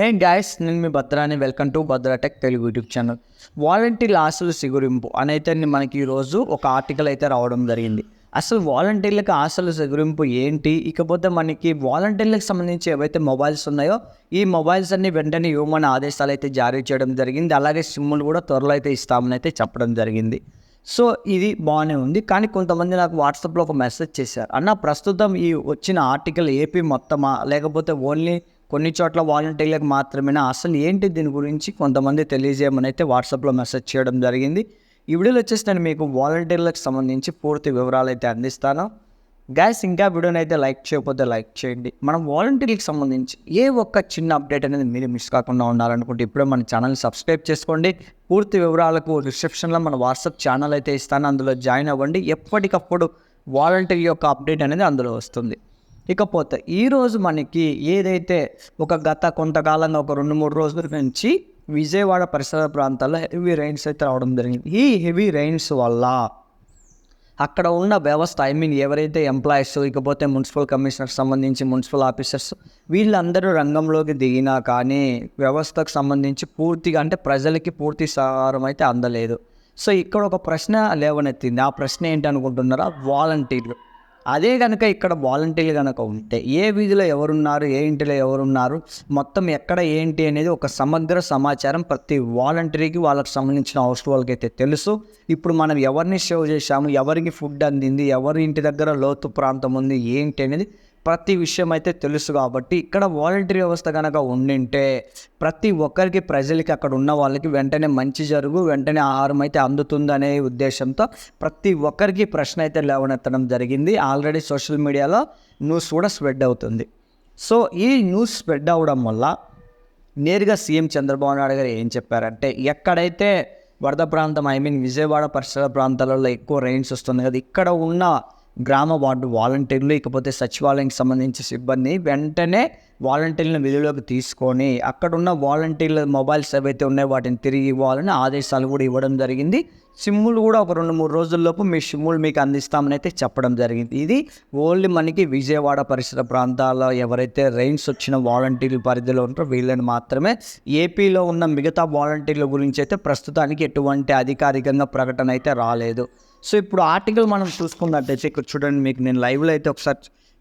హే guys నేను మీ భద్రాని welcome to Bhadra tech Telugu YouTube channel volunteer ఆశలు సిగురింపు అనైతే మనకి ఈరోజు ఒక ఆర్టికల్ అయితే రావడం జరిగింది. అసలు వాలంటీర్లకు ఆశలు సిగురింపు ఏంటి? ఇకపోతే మనకి వాలంటీర్లకు సంబంధించి ఏవైతే మొబైల్స్ ఉన్నాయో ఈ మొబైల్స్ అన్ని వెంటనే ఇవ్వమని ఆదేశాలు అయితే జారీ చేయడం జరిగింది. అలాగే సిమ్ములు కూడా త్వరలో అయితే ఇస్తామని అయితే చెప్పడం జరిగింది. సో ఇది బాగానే ఉంది. కానీ కొంతమంది నాకు వాట్సాప్లో ఒక మెసేజ్ చేశారు. అన్న ప్రస్తుతం ఈ వచ్చిన ఆర్టికల్ ఏపీ మొత్తమా? లేకపోతే ఓన్లీ కొన్ని చోట్ల వాలంటీర్లకు మాత్రమేనా? అసలు ఏంటి దీని గురించి కొంతమంది తెలియజేయమని అయితే వాట్సాప్లో మెసేజ్ చేయడం జరిగింది. ఈ వీడియోలో వచ్చేసి నేను మీకు వాలంటీర్లకు సంబంధించి పూర్తి వివరాలు అయితే అందిస్తాను. గ్యాస్ ఇంకా వీడియోని అయితే లైక్ చేయకపోతే లైక్ చేయండి. మనం వాలంటీర్లకు సంబంధించి ఏ ఒక్క చిన్న అప్డేట్ అనేది మీరు మిస్ కాకుండా ఉండాలనుకుంటే ఇప్పుడే మన ఛానల్ సబ్స్క్రైబ్ చేసుకోండి. పూర్తి వివరాలకు రిసెప్షన్లో మన వాట్సాప్ ఛానల్ అయితే ఇస్తాను. అందులో జాయిన్ అవ్వండి. ఎప్పటికప్పుడు వాలంటీర్ యొక్క అప్డేట్ అనేది అందులో వస్తుంది. ఇకపోతే ఈరోజు మనకి ఏదైతే ఒక గత కొంతకాలంగా ఒక రెండు మూడు రోజుల నుంచి విజయవాడ పరిసర ప్రాంతాల్లో హెవీ రైన్స్ అయితే రావడం జరిగింది. ఈ హెవీ రైన్స్ వల్ల అక్కడ ఉన్న వ్యవస్థ ఐ మీన్ ఎవరైతే ఎంప్లాయీస్ ఇకపోతే మున్సిపల్ కమిషనర్ సంబంధించి మున్సిపల్ ఆఫీసర్స్ వీళ్ళందరూ రంగంలోకి దిగినా కానీ వ్యవస్థకు సంబంధించి పూర్తిగా అంటే ప్రజలకి పూర్తి సహారం అయితే అందలేదు. సో ఇక్కడ ఒక ప్రశ్న లేవనెత్తింది. ఆ ప్రశ్న ఏంటి అనుకుంటున్నారా? వాలంటీర్లు అదే కనుక ఇక్కడ వాలంటీర్లు కనుక ఉంటే ఏ వీధిలో ఎవరున్నారు ఏ ఇంటిలో ఎవరున్నారు మొత్తం ఎక్కడ ఏంటి అనేది ఒక సమగ్ర సమాచారం ప్రతి వాలంటీర్కి వాళ్ళకి సంబంధించిన హౌస్ అయితే తెలుసు. ఇప్పుడు మనం ఎవరిని సేవ్ చేశాము ఎవరికి ఫుడ్ అందింది ఎవరి ఇంటి దగ్గర లోతు ప్రాంతం ఉంది ఏంటి అనేది ప్రతి విషయం అయితే తెలుసు కాబట్టి ఇక్కడ వాలంటీర్ వ్యవస్థ కనుక ఉండింటే ప్రతి ఒక్కరికి ప్రజలకి అక్కడ ఉన్న వాళ్ళకి వెంటనే మంచి జరుగు వెంటనే ఆహారం అయితే అందుతుంది అనే ఉద్దేశంతో ప్రతి ఒక్కరికి ప్రశ్న అయితే లేవనెత్తడం జరిగింది. ఆల్రెడీ సోషల్ మీడియాలో న్యూస్ కూడా స్ప్రెడ్ అవుతుంది. సో ఈ న్యూస్ స్ప్రెడ్ అవ్వడం వల్ల నేరుగా సీఎం చంద్రబాబు నాయుడు గారు ఏం చెప్పారంటే ఎక్కడైతే వరద ప్రాంతం ఐ మీన్ విజయవాడ పరిసర ప్రాంతాలలో ఎక్కువ రైన్స్ వస్తుంది కదా ఇక్కడ ఉన్న గ్రామ వార్డు వాలంటీర్లు ఇకపోతే సచివాలయానికి సంబంధించిన సిబ్బంది వెంటనే వాలంటీర్లను విధులోకి తీసుకొని అక్కడ ఉన్న వాలంటీర్ల మొబైల్స్ ఏవైతే ఉన్నాయో వాటిని తిరిగి ఇవ్వాలని ఆదేశాలు కూడా ఇవ్వడం జరిగింది. సిమ్ములు కూడా ఒక రెండు మూడు రోజుల్లోపు మీ సిమ్ములు మీకు అందిస్తామని అయితే చెప్పడం జరిగింది. ఇది ఓన్లీ మనకి విజయవాడ పరిసర ప్రాంతాల్లో ఎవరైతే రైన్స్ వచ్చిన వాలంటీర్ల పరిధిలో ఉంటారో వీళ్ళని మాత్రమే ఏపీలో ఉన్న మిగతా వాలంటీర్ల గురించి అయితే ప్రస్తుతానికి ఎటువంటి అధికారికంగా ప్రకటన అయితే రాలేదు. సో ఇప్పుడు ఆర్టికల్ మనం చూసుకున్నట్టయితే ఇక్కడ చూడండి మీకు నేను లైవ్లో అయితే ఒకసారి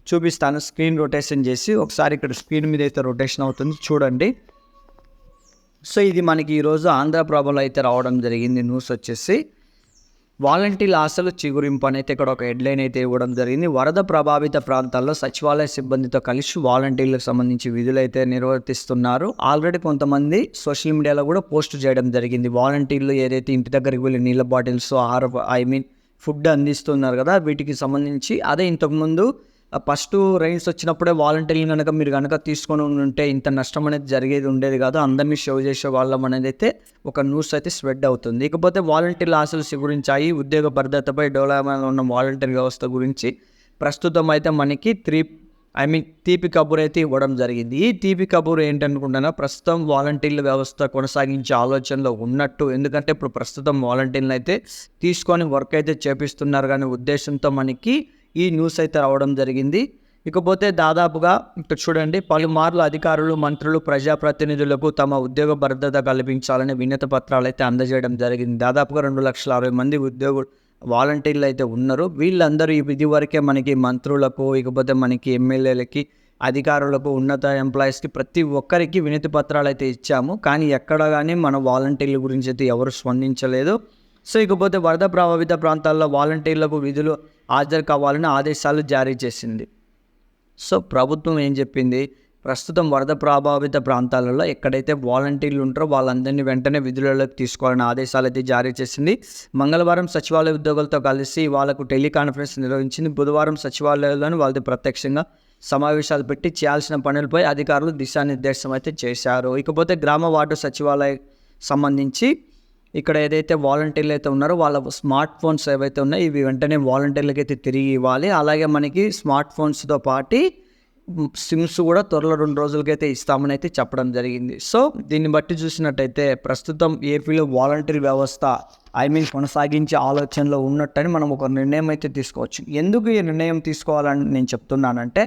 చూపిస్తాను. స్క్రీన్ రొటేషన్ చేసి ఒకసారి ఇక్కడ స్క్రీన్ మీద అయితే రొటేషన్ అవుతుంది. చూడండి. సో ఇది మనకి ఈరోజు ఆంధ్రప్రభలో అయితే రావడం జరిగింది. న్యూస్ వచ్చేసి వాలంటీర్ల ఆశలు చిగురింపు అనేది ఇక్కడ ఒక హెడ్లైన్ అయితే ఇవ్వడం జరిగింది. వరద ప్రభావిత ప్రాంతాల్లో సచివాలయ సిబ్బందితో కలిసి వాలంటీర్లకు సంబంధించి విధులు అయితే నిర్వర్తిస్తున్నారు. ఆల్రెడీ కొంతమంది సోషల్ మీడియాలో కూడా పోస్ట్ చేయడం జరిగింది. వాలంటీర్లు ఏదైతే ఇంటి దగ్గరికి వెళ్ళి నీళ్ళ బాటిల్స్ ఆహార ఐ మీన్ ఫుడ్ అందిస్తున్నారు కదా వీటికి సంబంధించి. అదే ఇంతకుముందు ఫస్ట్ రైన్స్ వచ్చినప్పుడే వాలంటీర్లు కనుక మీరు కనుక తీసుకొని ఉంటే ఇంత నష్టం అనేది జరిగేది ఉండేది కాదు. అందరినీ షో చేసే వాళ్ళం అనేది అయితే ఒక న్యూస్ అయితే స్ప్రెడ్ అవుతుంది. ఇకపోతే వాలంటీర్ల ఆశలు అయి ఉద్యోగ భద్రతపై డెవలప్మెంట్ ఉన్న వాలంటీర్ వ్యవస్థ గురించి ప్రస్తుతం అయితే మనకి త్రీ ఐ మీన్ తీపి కబూర్ అయితే ఇవ్వడం జరిగింది. ఈ తీపి కబూర్ ఏంటనుకుంటున్నా ప్రస్తుతం వాలంటీర్ల వ్యవస్థ కొనసాగించే ఆలోచనలో ఉన్నట్టు. ఎందుకంటే ఇప్పుడు ప్రస్తుతం వాలంటీర్లు అయితే తీసుకొని వర్క్ అయితే చేపిస్తున్నారు. కానీ ఉద్దేశంతో మనకి ఈ న్యూస్ అయితే రావడం జరిగింది. ఇకపోతే దాదాపుగా ఇక్కడ చూడండి పలుమార్లు అధికారులు మంత్రులు ప్రజాప్రతినిధులకు తమ ఉద్యోగ భద్రత కల్పించాలని వినత పత్రాలు అయితే అందజేయడం జరిగింది. దాదాపుగా రెండు లక్షల అరవై మంది ఉద్యోగులు వాలంటీర్లు అయితే ఉన్నారు. వీళ్ళందరూ ఇది వరకే మనకి మంత్రులకు ఇకపోతే మనకి ఎమ్మెల్యేలకి అధికారులకు ఉన్నత ఎంప్లాయీస్కి ప్రతి ఒక్కరికి వినతి పత్రాలు అయితే ఇచ్చాము. కానీ ఎక్కడ కానీ మన వాలంటీర్ల గురించి అయితే ఎవరు స్పందించలేదు. సో ఇకపోతే వరద ప్రభావిత ప్రాంతాల్లో వాలంటీర్లకు విధులు హాజరు కావాలని ఆదేశాలు జారీ చేసింది. సో ప్రభుత్వం ఏం చెప్పింది? ప్రస్తుతం వరద ప్రభావిత ప్రాంతాలలో ఎక్కడైతే వాలంటీర్లు ఉంటారో వాళ్ళందరినీ వెంటనే విధులలోకి తీసుకోవాలని ఆదేశాలు అయితే జారీ చేసింది. మంగళవారం సచివాలయ ఉద్యోగులతో కలిసి వాళ్ళకు టెలికాన్ఫరెన్స్ నిర్వహించింది. బుధవారం సచివాలయంలోని వాళ్ళది ప్రత్యక్షంగా సమావేశాలు పెట్టి చేయాల్సిన పనులపై అధికారులు దిశానిర్దేశం అయితే చేశారు. ఇకపోతే గ్రామ వార్డు సచివాలయ సంబంధించి ఇక్కడ ఏదైతే వాలంటీర్లు అయితే ఉన్నారో వాళ్ళ స్మార్ట్ ఫోన్స్ ఏవైతే ఉన్నాయో ఇవి వెంటనే వాలంటీర్లకి అయితే తిరిగి ఇవ్వాలి. అలాగే మనకి స్మార్ట్ ఫోన్స్తో పాటు సిమ్స్ కూడా త్వరలో రెండు రోజులకైతే ఇస్తామని అయితే చెప్పడం జరిగింది. సో దీన్ని బట్టి చూసినట్టయితే ప్రస్తుతం ఏపీలో వాలంటీర్ వ్యవస్థ ఐ మీన్ కొనసాగించే ఆలోచనలో ఉన్నట్టని మనం ఒక నిర్ణయం అయితే తీసుకోవచ్చు. ఎందుకు ఈ నిర్ణయం తీసుకోవాలని నేను చెప్తున్నానంటే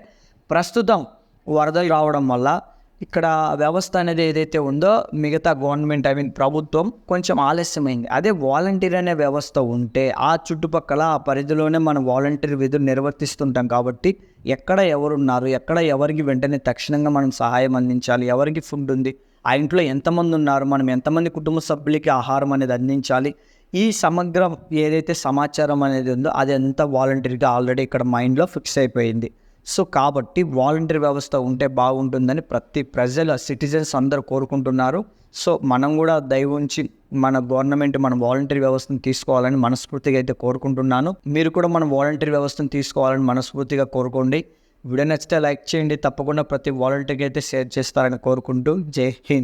ప్రస్తుతం వరదలు రావడం వల్ల ఇక్కడ వ్యవస్థ అనేది ఏదైతే ఉందో మిగతా గవర్నమెంట్ ఐ మీన్ ప్రభుత్వం కొంచెం ఆలస్యమైంది. అదే వాలంటీర్ అనే వ్యవస్థ ఉంటే ఆ చుట్టుపక్కల ఆ పరిధిలోనే మనం వాలంటీర్ విధులు నిర్వర్తిస్తుంటాం కాబట్టి ఎక్కడ ఎవరున్నారు ఎక్కడ ఎవరికి వెంటనే తక్షణంగా మనం సహాయం అందించాలి ఎవరికి ఫుడ్ ఉంది ఆ ఇంట్లో ఎంతమంది ఉన్నారు మనం ఎంతమంది కుటుంబ సభ్యులకి ఆహారం అనేది అందించాలి ఈ సమగ్ర ఏదైతే సమాచారం అనేది ఉందో అది అంతా వాలంటీర్గా ఆల్రెడీ ఇక్కడ మైండ్లో ఫిక్స్ అయిపోయింది. సో కాబట్టి వాలంటీర్ వ్యవస్థ ఉంటే బాగుంటుందని ప్రతి ప్రజల సిటిజన్స్ అందరూ కోరుకుంటున్నారు. సో మనం కూడా దయ ఉంచి మన గవర్నమెంట్ మన వాలంటీర్ వ్యవస్థను తీసుకోవాలని మనస్ఫూర్తిగా అయితే కోరుకుంటున్నాను. మీరు కూడా మన వాలంటీర్ వ్యవస్థను తీసుకోవాలని మనస్ఫూర్తిగా కోరుకోండి. వీడియో నచ్చితే లైక్ చేయండి. తప్పకుండా ప్రతి వాలంటీర్కి అయితే షేర్ చేస్తారని కోరుకుంటూ. జై హింద్.